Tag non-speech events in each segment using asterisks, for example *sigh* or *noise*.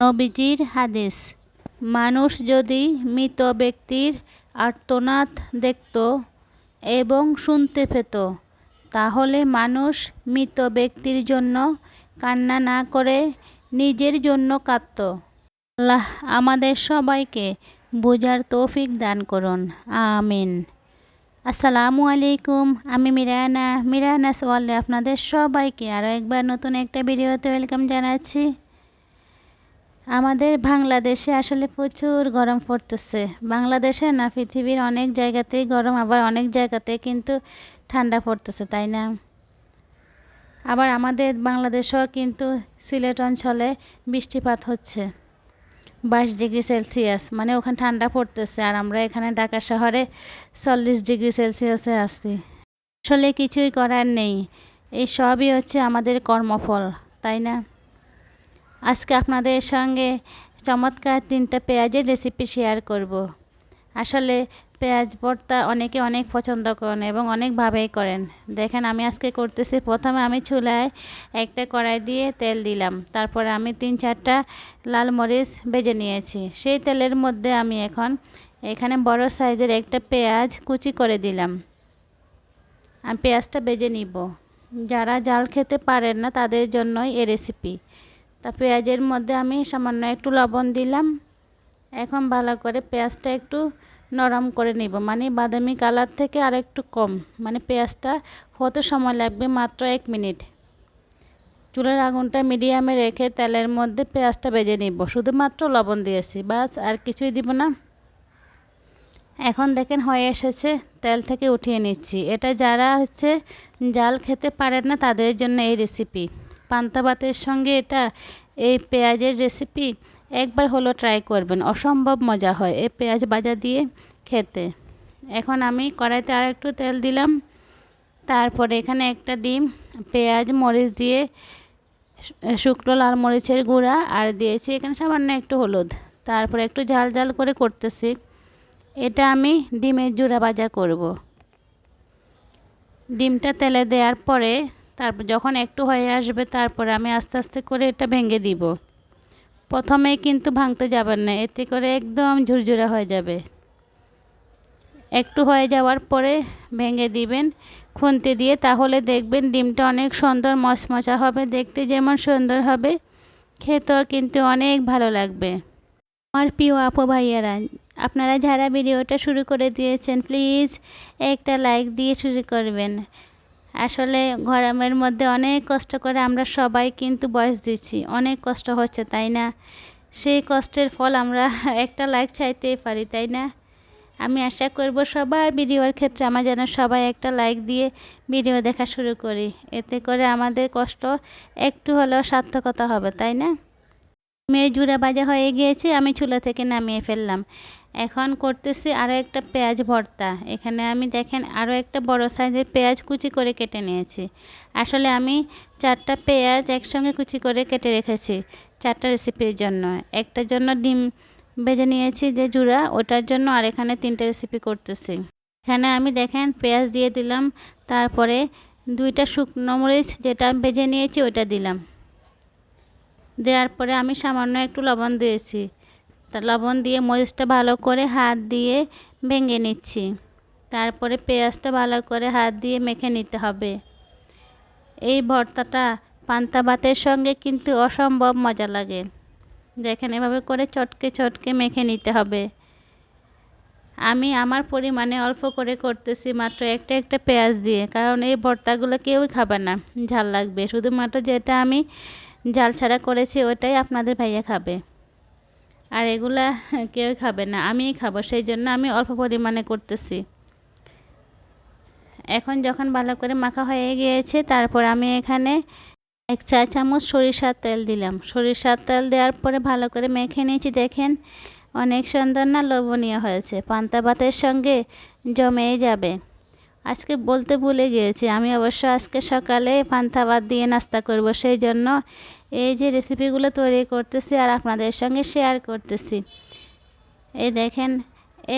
নবীজির হাদিস। মানুষ যদি মৃত ব্যক্তির আর্তনাদ দেখত এবং শুনতে পেত, তাহলে মানুষ মৃত ব্যক্তির জন্য কান্না না করে নিজের জন্য কাঁদত। আল্লাহ আমাদের সবাইকে বোঝার তৌফিক দান করুন। আমিন। আসসালামু আলাইকুম, আমি মিরানা। মিরানা সোয়ালে আপনাদের সবাইকে আরও একবার নতুন একটা ভিডিওতে ওয়েলকাম জানাচ্ছি। আমাদের বাংলাদেশে আসলে প্রচুর গরম পড়তেছে। বাংলাদেশে না, পৃথিবীর অনেক জায়গাতেই গরম, আবার অনেক জায়গাতে কিন্তু ঠান্ডা পড়তেছে, তাই না? আবার আমাদের বাংলাদেশেও কিন্তু সিলেট অঞ্চলে বৃষ্টিপাত হচ্ছে, বাইশ ডিগ্রি সেলসিয়াস মানে ওখানে ঠান্ডা পড়তেছে। আর আমরা এখানে ঢাকা শহরে চল্লিশ ডিগ্রি সেলসিয়াসে আসছি আসলে কিছুই করার নেই, এই সবই হচ্ছে আমাদের কর্মফল, তাই না? আজকে আপনাদের সঙ্গে চমৎকার তিনটা পেঁয়াজের রেসিপি শেয়ার করব। আসলে পেঁয়াজ ভর্তা অনেকে অনেক পছন্দ করেন এবং অনেকভাবেই করেন। দেখেন আমি আজকে করতেছি, প্রথমে আমি চুলায় একটা কড়াই দিয়ে তেল দিলাম। তারপর আমি তিন চারটা লাল মরিচ ভেজে নিয়েছি। সেই তেলের মধ্যে আমি এখন এখানে বড় সাইজের একটা পেঁয়াজ কুচি করে দিলাম। আমি পেঁয়াজটা বেজে নিব। যারা জাল খেতে পারেন না তাদের জন্যই এ রেসিপি তা পেঁয়াজের মধ্যে আমি সামান্য একটু লবণ দিলাম। এখন ভালো করে পেঁয়াজটা একটু নরম করে নিব। মানে বাদামি কালার থেকে আর একটু কম। মানে পেঁয়াজটা হতে সময় লাগবে মাত্র এক মিনিট। চুলের আগুনটা মিডিয়ামে রেখে তেলের মধ্যে পেঁয়াজটা বেজে নিব। শুধুমাত্র লবণ দিয়েছি, বাস আর কিছুই দিব না। এখন দেখেন হয়ে এসেছে, তেল থেকে উঠিয়ে নিচ্ছি। এটা যারা হচ্ছে জাল খেতে পারেন না তাদের জন্য এই রেসিপি পান্তা ভাতের সঙ্গে এটা, এই পেঁয়াজের রেসিপি একবার হলো ট্রাই করবেন। অসম্ভব মজা হয় এই পেঁয়াজ ভাজা দিয়ে খেতে। এখন আমি কড়াইতে আর একটু তেল দিলাম। তারপরে এখানে একটা ডিম, পেঁয়াজ, মরিচ দিয়ে শুকনো লাল মরিচের গুঁড়া আর দিয়েছি এখানে সামান্য একটু হলুদ। তারপরে একটু ঝাল ঝাল করে করতেছি। এটা আমি ডিমের জুড়া ভাজা করব। ডিমটা তেলে দেওয়ার পরে তারপর যখন একটু হয়ে আসবে তারপরে আমি আস্তে আস্তে করে এটা ভেঙে দিব। প্রথমে কিন্তু ভাঙতে যাবেন না, এতে করে একদম ঝুরঝুরা হয়ে যাবে। একটু হয়ে যাওয়ার পরে ভেঙে দিবেন খুন্তি দিয়ে, তাহলে দেখবেন ডিমটা অনেক সুন্দর মচমচা হবে, দেখতে যেমন সুন্দর হবে, খেতেও কিন্তু অনেক ভালো লাগবে। আমার প্রিয় আপু ভাইয়ারা, আপনারা যারা ভিডিওটা শুরু করে দিয়েছেন, প্লিজ একটা লাইক দিয়ে শুরু করবেন। আসলে গরমের মধ্যে অনেক কষ্ট করে আমরা সবাই কিন্তু বয়স দিচ্ছি অনেক কষ্ট হচ্ছে, তাই না? সেই কষ্টের ফল আমরা *laughs* একটা লাইক চাইতেই পারি, তাই না? আমি আশা করব সবার ভিডিওর ক্ষেত্রে আমার যেন সবাই একটা লাইক দিয়ে ভিডিও দেখা শুরু করি। এতে করে আমাদের কষ্ট একটু হলেও সার্থকতা হবে, তাই না? মেয়ে জুড়া বাজা হয়ে গিয়েছে, আমি চুলা থেকে নামিয়ে ফেললাম। এখন করতেছি আরও একটা পেঁয়াজ ভর্তা। এখানে আমি দেখেন আরও একটা বড় সাইজের পেঁয়াজ কুচি করে কেটে নিয়েছি। আসলে আমি চারটা পেঁয়াজ একসঙ্গে কুচি করে কেটে রেখেছি চারটা রেসিপির জন্য। একটার জন্য ডিম ভেজে নিয়েছি যে জুড়া, ওটার জন্য আর এখানে তিনটে রেসিপি করতেছি। এখানে আমি দেখেন পেঁয়াজ দিয়ে দিলাম, তারপরে দুইটা শুকনো মরিচ যেটা ভেজে নিয়েছি ওইটা দিলাম। দেওয়ার পরে আমি সামান্য একটু লবণ দিয়েছি। তা লবণ দিয়ে মরিচটা ভালো করে হাত দিয়ে ভেঙে নিচ্ছি। তারপরে পেঁয়াজটা ভালো করে হাত দিয়ে মেখে নিতে হবে। এই ভর্তাটা পান্তা ভাতের সঙ্গে কিন্তু অসম্ভব মজা লাগে। দেখেন এভাবে করে চটকে চটকে মেখে নিতে হবে। আমি আমার পরিমাণে অল্প করে করতেছি মাত্র একটা একটা পেঁয়াজ দিয়ে, কারণ এই ভর্তাগুলো কেউই খাবে না। ঝাল লাগবে। শুধুমাত্র যেটা আমি জাল ছাড়া করেছি ওটাই আপনাদের ভাইয়া খাবে। আর এগুলা কেউ খাবে না, আমিই খাব, সেই জন্য আমি অল্প পরিমাণে করতেছি। এখন যখন ভালো করে মাখা হয়ে গিয়েছে, তারপর আমি এখানে এক চা চামচ সরিষার তেল দিলাম। সরিষার তেল দেওয়ার পরে ভালো করে মেখে নিয়েছি, দেখেন অনেক সুন্দর না লোভনীয় হয়েছে, পান্তা ভাতের সঙ্গে জমেই যাবে। আজকে বলতে ভুলে গিয়েছি। আমি অবশ্য আজকে সকালে পান্তা ভাত দিয়ে নাস্তা করব, সেই জন্য এই যে রেসিপিগুলো তৈরি করতেছি আর আপনাদের সঙ্গে শেয়ার করতেছি। এই দেখেন,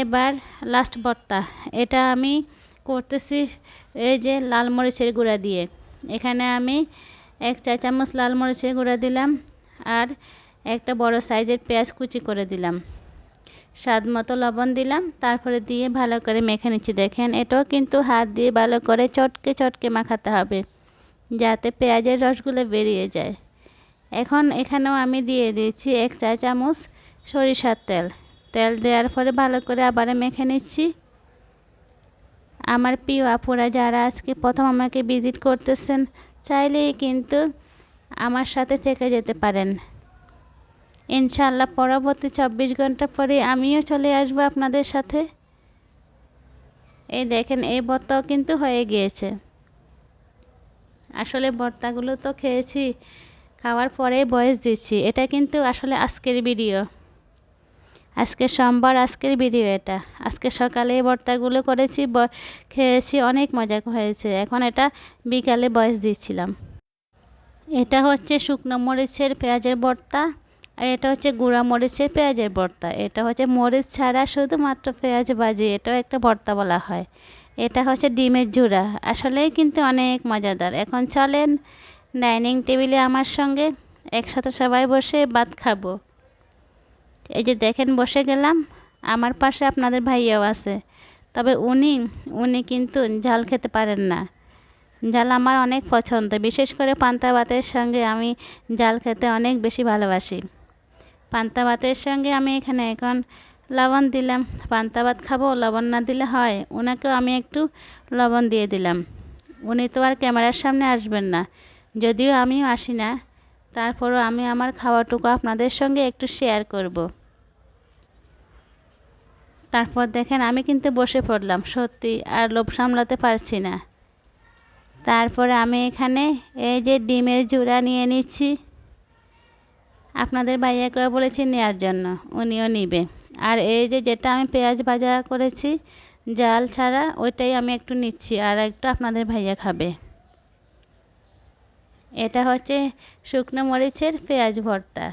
এবার লাস্ট বর্তা এটা আমি করতেছি এই যে লাল মরিচের গুঁড়া দিয়ে। এখানে আমি এক চা চামচ লাল মরিচের গুঁড়া দিলাম আর একটা বড় সাইজের পেঁয়াজ কুচি করে দিলাম। স্বাদ মতো লবণ দিলাম, তারপরে দিয়ে ভালো করে মেখে নিচ্ছি। দেখেন, এটাও কিন্তু হাত দিয়ে ভালো করে চটকে চটকে মাখাতে হবে, যাতে পেঁয়াজের রসগুলো বেরিয়ে যায়। এখন এখানেও আমি দিয়ে দিচ্ছি এক চা চামচ সরিষার তেল। তেল দেওয়ার পরে ভালো করে আবার মেখে নিচ্ছি। আমার প্রিয় আপুরা, যারা আজকে প্রথম আমাকে ভিজিট করতেছেন, চাইলেই কিন্তু আমার সাথে থেকে যেতে পারেন। ইনশাল্লাহ পরবর্তী চব্বিশ ঘণ্টা পরে আমিও চলে আসব আপনাদের সাথে। এই দেখেন, এই ভর্তাও কিন্তু হয়ে গিয়েছে। আসলে ভর্তাগুলো তো খেয়েছি, খাওয়ার পরে বয়স দিচ্ছি। এটা কিন্তু আসলে আজকের ভিডিও। আজকে সোমবার, আজকের ভিডিও এটা। আজকে সকালে এই ভর্তাগুলো করেছি খেয়েছি, অনেক মজা হয়েছে। এখন এটা বিকালে বয়স দিচ্ছিলাম। এটা হচ্ছে শুকনো মরিচের পেঁয়াজের ভর্তা আর এটা হচ্ছে গুঁড়া মরিচের পেঁয়াজের ভর্তা। এটা হচ্ছে মরিচ ছাড়া শুধুমাত্র পেঁয়াজ ভাজি, এটাও একটা ভর্তা বলা হয়। এটা হচ্ছে ডিমের জুড়া আসলেই কিন্তু অনেক মজাদার। এখন চলেন ডাইনিং টেবিলে আমার সঙ্গে একসাথে সবাই বসে ভাত খাব। এই যে দেখেন, বসে গেলাম। আমার পাশে আপনাদের ভাইয়াও আছে। তবে উনি উনি কিন্তু ঝাল খেতে পারেন না। ঝাল আমার অনেক পছন্দ। বিশেষ করে পান্তা ভাতের সঙ্গে আমি ঝাল খেতে অনেক বেশি ভালোবাসি। পান্তা ভাতের সঙ্গে আমি এখানে এখন লবণ দিলাম। পান্তা ভাত খাব, লবণ না দিলে হয়। ওনাকেও আমি একটু লবণ দিয়ে দিলাম। উনি তো আর ক্যামেরার সামনে আসবেন না। যদিও আমিও আসি না, তারপরও আমি আমার খাওয়াটুকু আপনাদের সঙ্গে একটু শেয়ার করব। তারপর দেখেন, আমি কিন্তু বসে পড়লাম, সত্যি আর লোভ সামলাতে পারছি না। তারপরে আমি এখানে এই যে ডিমের জোড়া নিয়ে নিচ্ছি। আপনাদের ভাইয়াকে বলেছি নেওয়ার জন্য, উনিও নিবে। আর এই যে যেটা আমি পেঁয়াজ ভাজা করেছি, জাল ছাড়া ওইটাই আমি একটু নিচ্ছি আর একটু আপনাদের ভাইয়া খাবে। এটা হচ্ছে শুকনো মরিচের পেঁয়াজ ভর্তা।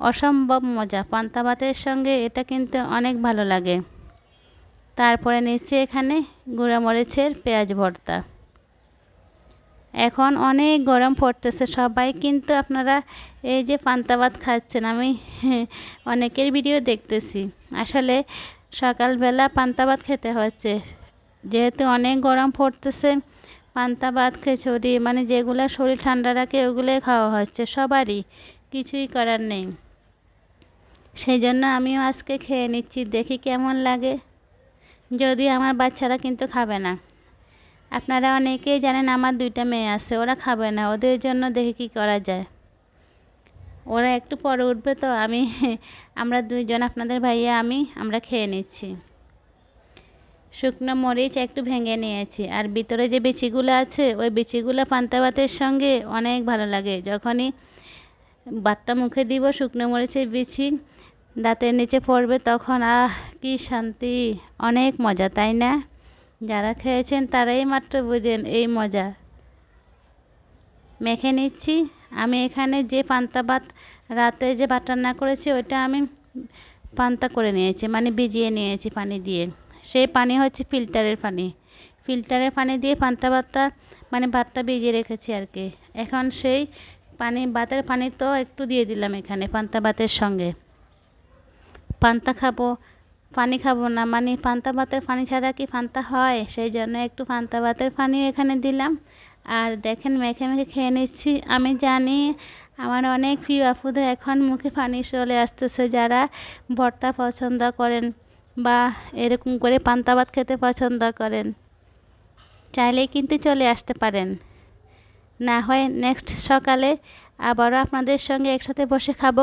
অসম্ভব মজা, পান্তা ভাতের সঙ্গে এটা কিন্তু অনেক ভালো লাগে। তারপরে নিচ্ছি এখানে গুঁড়া মরিচের পেঁয়াজ ভর্তা। এখন অনেক গরম পড়তেছে সবাই, কিন্তু আপনারা এই যে পান্তা ভাত খাচ্ছেন, আমি *laughs* অনেকের ভিডিও দেখতেছি। আসলে সকালবেলা পান্তা ভাত খেতে হচ্ছে। যেহেতু অনেক গরম পড়তেছে, পান্তা ভাত, খিচুড়ি মানে যেগুলো শরীর ঠান্ডা রাখে, ওগুলোই খাওয়া হচ্ছে সবারই, কিছুই করার নেই। সেই জন্য আমিও আজকে খেয়ে নিচ্ছি, দেখি কেমন লাগে। যদি আমার বাচ্চারা কিন্তু খাবে না। আপনারা অনেকেই জানেন আমার দুইটা মেয়ে আছে, ওরা খাবে না, ওদের জন্য দেখে কি করা যায়। ওরা একটু পরে উঠবে তো আমি, *laughs* আমরা দুইজন, আপনাদের ভাইয়া, আমি, আমরা খেয়ে নিচ্ছি। শুকনো মরিচ একটু ভেঙে নিয়েছি, আর ভিতরে যে বিচিগুলো আছে, ওই বিচিগুলো পান্তা ভাতের সঙ্গে অনেক ভালো লাগে। যখনই বাটটা মুখে দিব, শুকনো মরিচের বিচি দাঁতের নিচে পড়বে, তখন আহ, কি শান্তি, অনেক মজা, তাই না? যারা খেয়েছেন তারাই মাত্র বুঝেন এই মজা। মেখে নিচ্ছি। আমি এখানে যে পান্তা ভাত রাতে যে ভাত রান্না করেছি, ওইটা আমি পান্তা করে নিয়েছি মানে ভিজিয়ে নিয়েছি পানি দিয়ে। সেই পানি হচ্ছে ফিল্টারের পানি। ফিল্টারের পানি দিয়ে পান্তা ভাতটা মানে ভাতটা ভিজিয়ে রেখেছি আর কি। এখন সেই পানি, ভাতের পানি তো একটু দিয়ে দিলাম এখানে পান্তা ভাতের সঙ্গে। পান্তা খাব পানি খাব না। মানে পান্তা ভাতের পানি ছাড়া কি পান্তা হয়? সেই জন্য একটু পান্তা ভাতের পানিও এখানে দিলাম। আর দেখেন মেখে মেখে খেয়ে নিচ্ছি। আমি জানি আমার অনেক প্রিয় আপুদের এখন মুখে পানি চলে আসতেছে। যারা ভর্তা পছন্দ করেন বা এরকম করে পান্তা ভাত খেতে পছন্দ করেন, চাইলেই কিন্তু চলে আসতে পারেন। না হয় নেক্সট সকালে আবারও আপনাদের সঙ্গে একসাথে বসে খাব।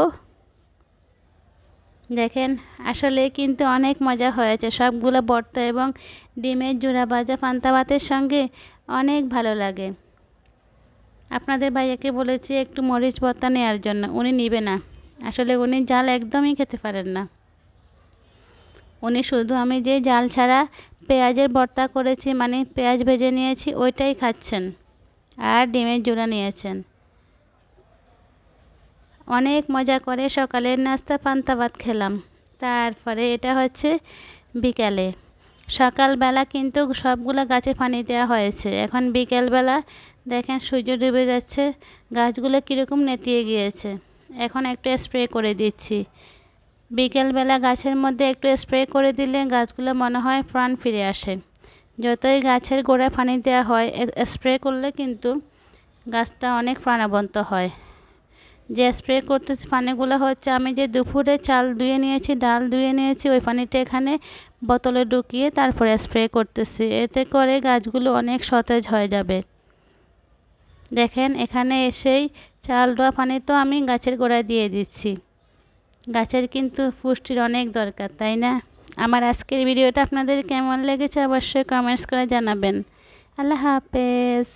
দেখেন, আসলে কিন্তু অনেক মজা হয়েছে। সবগুলো ভর্তা এবং ডিমের জোড়া ভাজা পান্তা ভাতের সঙ্গে অনেক ভালো লাগে। আপনাদের ভাইয়াকে বলেছি একটু মরিচ ভর্তা নেওয়ার জন্য। উনি নিবে না। আসলে উনি জাল একদমই খেতে পারেন না। উনি শুধু আমি যে জাল ছাড়া পেঁয়াজের ভর্তা করেছি মানে পেঁয়াজ ভেজে নিয়েছি, ওইটাই খাচ্ছেন। আর ডিমের জোড়া নিয়েছেন। অনেক মজা করে সকালের নাস্তা, পান্তা ভাত খেলাম। তারপরে এটা হচ্ছে বিকালে। সকালবেলা কিন্তু সবগুলো গাছে পানি দেওয়া হয়েছে। এখন বিকেলবেলা দেখেন সূর্য ডুবে যাচ্ছে, গাছগুলো কীরকম নেতিয়ে গিয়েছে। এখন একটু স্প্রে করে দিচ্ছি। বিকেলবেলা গাছের মধ্যে একটু স্প্রে করে দিলে গাছগুলো মনে হয় প্রাণ ফিরে আসে। যতই গাছের গোড়ায় পানি দেওয়া হয় স্প্রে করলে কিন্তু গাছটা অনেক প্রাণবন্ত হয়। যে স্প্রে করতেছি পানিগুলো হচ্ছে আমি যে দুপুরে চাল ধুয়ে নিয়েছি, ডাল ধুয়ে নিয়েছি, ওই পানিটা এখানে বোতলে ঢুকিয়ে তারপরে স্প্রে করতেছি। এতে করে গাছগুলো অনেক সতেজ হয়ে যাবে। দেখেন, এখানে এসেই চাল ধোয়া পানি তো আমি গাছের গোড়ায় দিয়ে দিচ্ছি। গাছের কিন্তু পুষ্টির অনেক দরকার, তাই না? আমার আজকের ভিডিওটা আপনাদের কেমন লেগেছে অবশ্যই কমেন্টস করে জানাবেন। আল্লাহ হাফেজ।